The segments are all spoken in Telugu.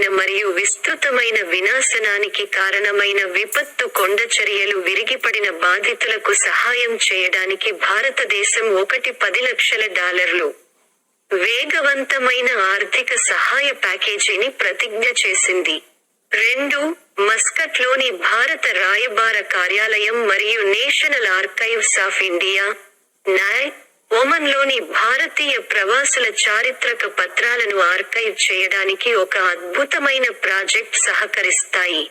తీవ్రమైన మరియు విస్తృతమైన వినాశనానికి కారణమైన విపత్తు కొండ చర్యలు విరిగిపడిన బాధితులకు సహాయం చేయడానికి భారతదేశం ఒకటి పది లక్షల డాలర్లు. వేగవంతమైన ఆర్థిక సహాయ ప్యాకేజీని ప్రతిజ్ఞ చేసింది. రెండు మస్కట్లోని భారత రాయబార కార్యాలయం మరియు నేషనల్ ఆర్కైవ్స్ ఆఫ్ ఇండియా నాయ్ ఒమన్లోని భారతీయ ప్రవాసుల చారిత్రక పత్రాలను ఆర్కైవ్ చేయడానికి ఒక అద్భుతమైన ప్రాజెక్ట్ సహకరిస్తాయి.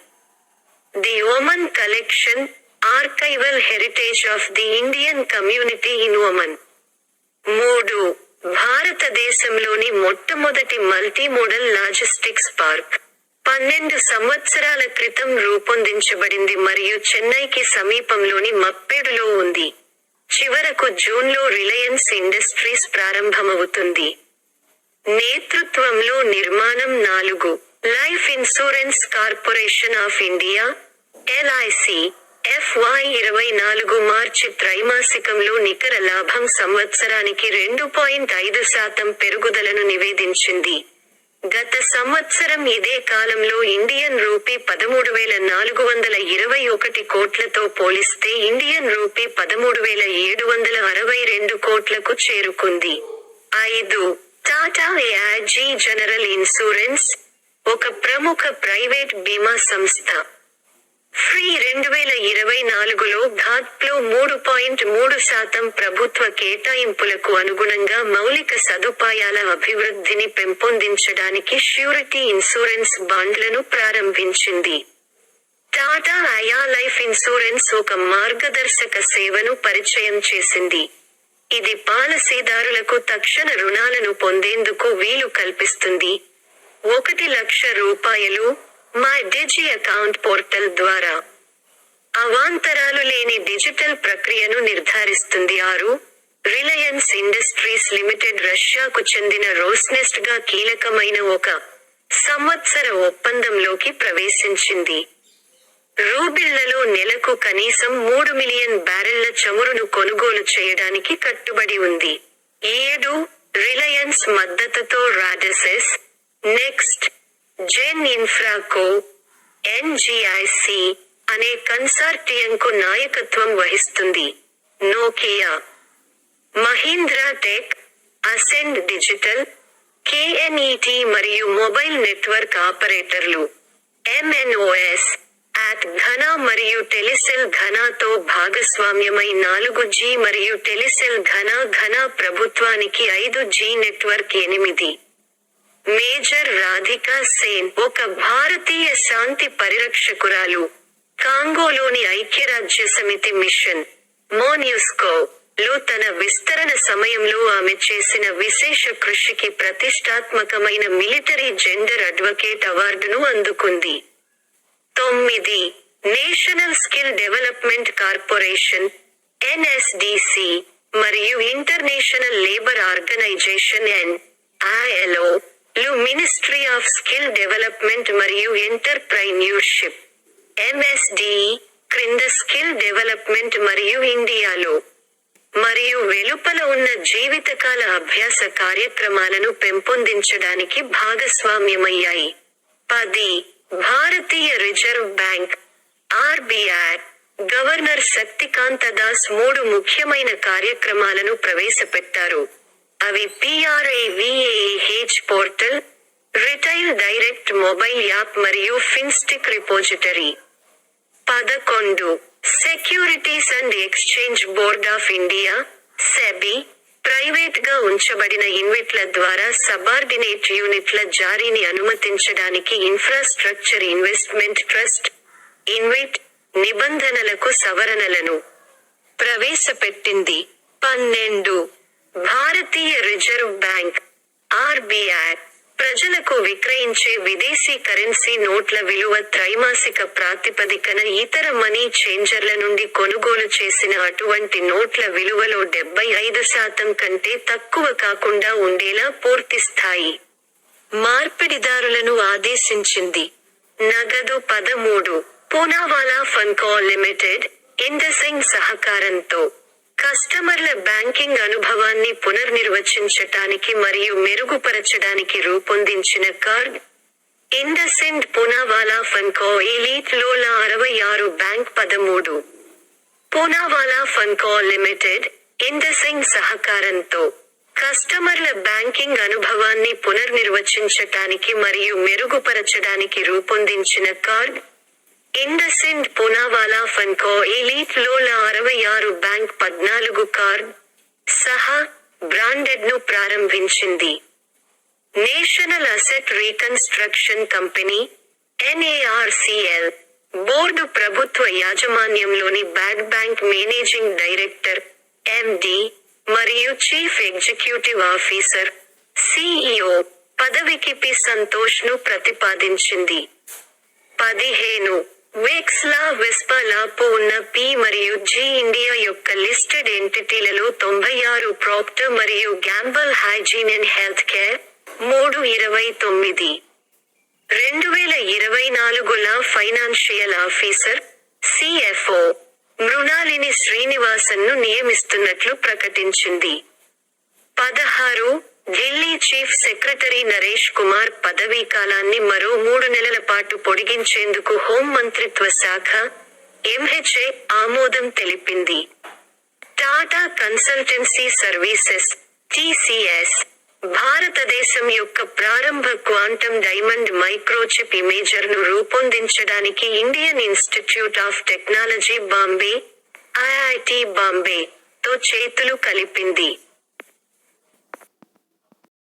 The Oman collection archival heritage of the Indian community in Oman. మూడు భారతదేశంలోని మొట్టమొదటి మల్టీ మోడల్ లాజిస్టిక్స్ పార్క్. పన్నెండు సంవత్సరాల క్రితం రూపొందించబడింది మరియు చెన్నైకి సమీపంలోని మప్పేడులో ఉంది. చివరకు జూన్లో రిలయన్స్ ఇండస్ట్రీస్ ప్రారంభమవుతుంది. నేతృత్వంలో నిర్మాణం నాలుగు. Life insurance corporation of India LIC FY ఇరవై నాలుగు మార్చి త్రైమాసికంలో నికర లాభం సంవత్సరానికి రెండు పాయింట్ ఐదు శాతం పెరుగుదలను నివేదించింది. గత సంవత్సరం ఇదే కాలంలో ఇండియన్ రూపీ పదమూడు వేల నాలుగు వందల ఇరవై ఒకటి కోట్లతో పోలిస్తే ఇండియన్ రూపీ పదమూడు వేల ఏడు వందల అరవై రెండు కోట్లకు చేరుకుంది. ఐదు టాటా ఏజీ జనరల్ ఇన్సూరెన్స్ ఒక ప్రముఖ ప్రైవేట్ బీమా సంస్థ. ఫ్రీ రెండు వేల ఇరవై నాలుగులో ఘాట్లో మూడు పాయింట్ మూడు శాతం ప్రభుత్వ కేటాయింపులకు అనుగుణంగా మౌలిక సదుపాయాల అభివృద్ధిని పెంపొందించడానికి ష్యూరిటీ ఇన్సూరెన్స్ బాండ్లను ప్రారంభించింది. టాటా అయా లైఫ్ ఇన్సూరెన్స్ ఒక మార్గదర్శక సేవను పరిచయం చేసింది. ఇది పాలసీదారులకు తక్షణ రుణాలను పొందేందుకు వీలు కల్పిస్తుంది. ఒకటి లక్ష రూపాయలు మై డిజి అకౌంట్ పోర్టల్ ద్వారా. అవాంతరాలు లేని డిజిటల్ ప్రక్రియను నిర్ధారిస్తుంది ఆరు. రిలయన్స్ ఇండస్ట్రీస్ లిమిటెడ్ రష్యాకు చెందిన రోస్నెస్ట్గా కీలకమైన ఒక సంవత్సర ఒప్పందంలోకి ప్రవేశించింది. రూబిళ్ళలో నెలకు కనీసం మూడు మిలియన్ బ్యారెళ్ళ చమురును కొనుగోలు చేయడానికి కట్టుబడి ఉంది. ఏడు రిలయన్స్ మద్దతుతో రాడసెస్ నెక్స్ట్ జెన్ ఇన్ఫ్రాకో ఎన్జిఐసి అనే కన్సార్టియంకు నాయకత్వం వహిస్తుంది. Nokia Mahindra tech Ascend digital KNET మరియు మొబైల్ నెట్వర్క్ ఆపరేటర్లు ఎంఎన్ఓఎస్ యాట్ ఘన మరియు టెలిసెల్ ఘనాతో భాగస్వామ్యమై నాలుగు జీ మరియు టెలిసెల్ ఘనా ఘన ప్రభుత్వానికి ఐదు జీ నెట్వర్క్ ఎనిమిది. మేజర్ రాధికా సేన్ ఒక భారతీయ శాంతి పరిరక్షకురాలు కాంగోలోని ఐక్యరాజ్య సమితి మిషన్ మోన్యూస్కో లో తన విస్తరణ సమయంలో ఆమె చేసిన విశేష కృషికి ప్రతిష్టాత్మకమైన మిలిటరీ జెండర్ అడ్వకేట్ అవార్డును అందుకుంది. తొమ్మిది national skill development corporation NSDC మరియు international labour organisation N ILO లు మినిస్ట్రీ ఆఫ్ స్కిల్ డెవలప్మెంట్ మరియు ఎంటర్ప్రైన్యూర్షిప్ ఎంఎస్డి క్రింద స్కిల్ డెవలప్మెంట్ మరియు ఇండియాలో మరియు వెలుపల ఉన్న జీవితకాల అభ్యాస కార్యక్రమాలను పెంపొందించడానికి భాగస్వామ్యమయ్యాయి. పది భారతీయ reserve bank RBI governor Shaktikanta Das మూడు ముఖ్యమైన కార్యక్రమాలను ప్రవేశపెట్టారు. అవి PRAVAH portal retail direct mobile app మరియు ఫిన్స్టిక్ రిపోజిటరీ. పదకొండు. Securities and exchange board of India SEBI ప్రైవేట్గా ఉంచబడిన ఇన్వెట్ల ద్వారా సబార్డినేట్ యూనిట్ల జారీని అనుమతించడానికి ఇన్ఫ్రాస్ట్రక్చర్ ఇన్వెస్ట్మెంట్ ట్రస్ట్ ఇన్వెట్ నిబంధనలకు సవరణలను ప్రవేశపెట్టింది. పన్నెండు. భారతీయ రిజర్వ్ బ్యాంక్ ఆర్బీఐ ప్రజలకు విక్రయించే విదేశీ కరెన్సీ నోట్ల విలువ త్రైమాసిక ప్రాతిపదికన ఇతర మనీ చేంజర్ల నుండి కొనుగోలు చేసిన అటువంటి నోట్ల విలువలో డెబ్బై ఐదు శాతం కంటే తక్కువ కాకుండా ఉండేలా పూర్తి స్థాయి. మార్పిడిదారులను ఆదేశించింది. నగదు పదమూడు. పూనావాలా ఫన్కో లిమిటెడ్ ఇండసింగ్ సహకారంతో. కస్టమర్ల బ్యాంకింగ్ అనుభవాన్ని పునర్నిర్వచించటానికి మరియు మెరుగుపరచడానికి రూపొందించిన card. IndusInd Poonawalla Fincorp elite లోల అరవై ఆరు బ్యాంక్ పదమూడు. పూనావాలా ఫన్కో లిమిటెడ్ ఇండసెంట్ సహకారంతో కస్టమర్ల బ్యాంకింగ్ అనుభవాన్ని పునర్నిర్వచించటానికి మరియు మెరుగుపరచడానికి రూపొందించిన card. IndusInd Poonawalla Fincorp elite లోల అరవై ఆరు బ్యాంక్ పద్నాలుగు కార్డ్ సహా బ్రాండెడ్ను ప్రారంభించింది. National asset reconstruction company NARCL board ప్రభుత్వ యాజమాన్యంలోని bad bank managing director MD మరియు చీఫ్ ఎగ్జిక్యూటివ్ ఆఫీసర్ సిఇఓ పదవికి పి సంతోష్ను ప్రతిపాదించింది. పదిహేను వెక్స్లా విస్పాలాపు ఉన్న పి మరియు జి ఇండియా యొక్క లిస్టెడ్ ఎంటిటీలలో తొంభై ఆరు ప్రాప్టర్ మరియు Gamble hygiene and health care మూడు ఇరవై తొమ్మిది. రెండు వేల ఇరవై నాలుగుల ఫైనాన్షియల్ ఆఫీసర్ సిఎఫ్ఓ మృణాలిని శ్రీనివాసన్ను నియమిస్తున్నట్లు ప్రకటించింది. పదహారు ఢిల్లీ చీఫ్ సెక్రటరీ నరేష్ కుమార్ పదవీ కాలాన్ని మరో మూడు నెలల పాటు పొడిగించేందుకు హోం మంత్రిత్వ శాఖ ఎంహెచ్ఏ ఆమోదం తెలిపింది. టాటా కన్సల్టెన్సీ సర్వీసెస్ టీసీఎస్ భారతదేశం యొక్క ప్రారంభ క్వాంటం డైమండ్ మైక్రోచిప్ ఇమేజర్ను రూపొందించడానికి Indian institute of technology Bombay IIT Bombay తో చేతులు కలిపింది.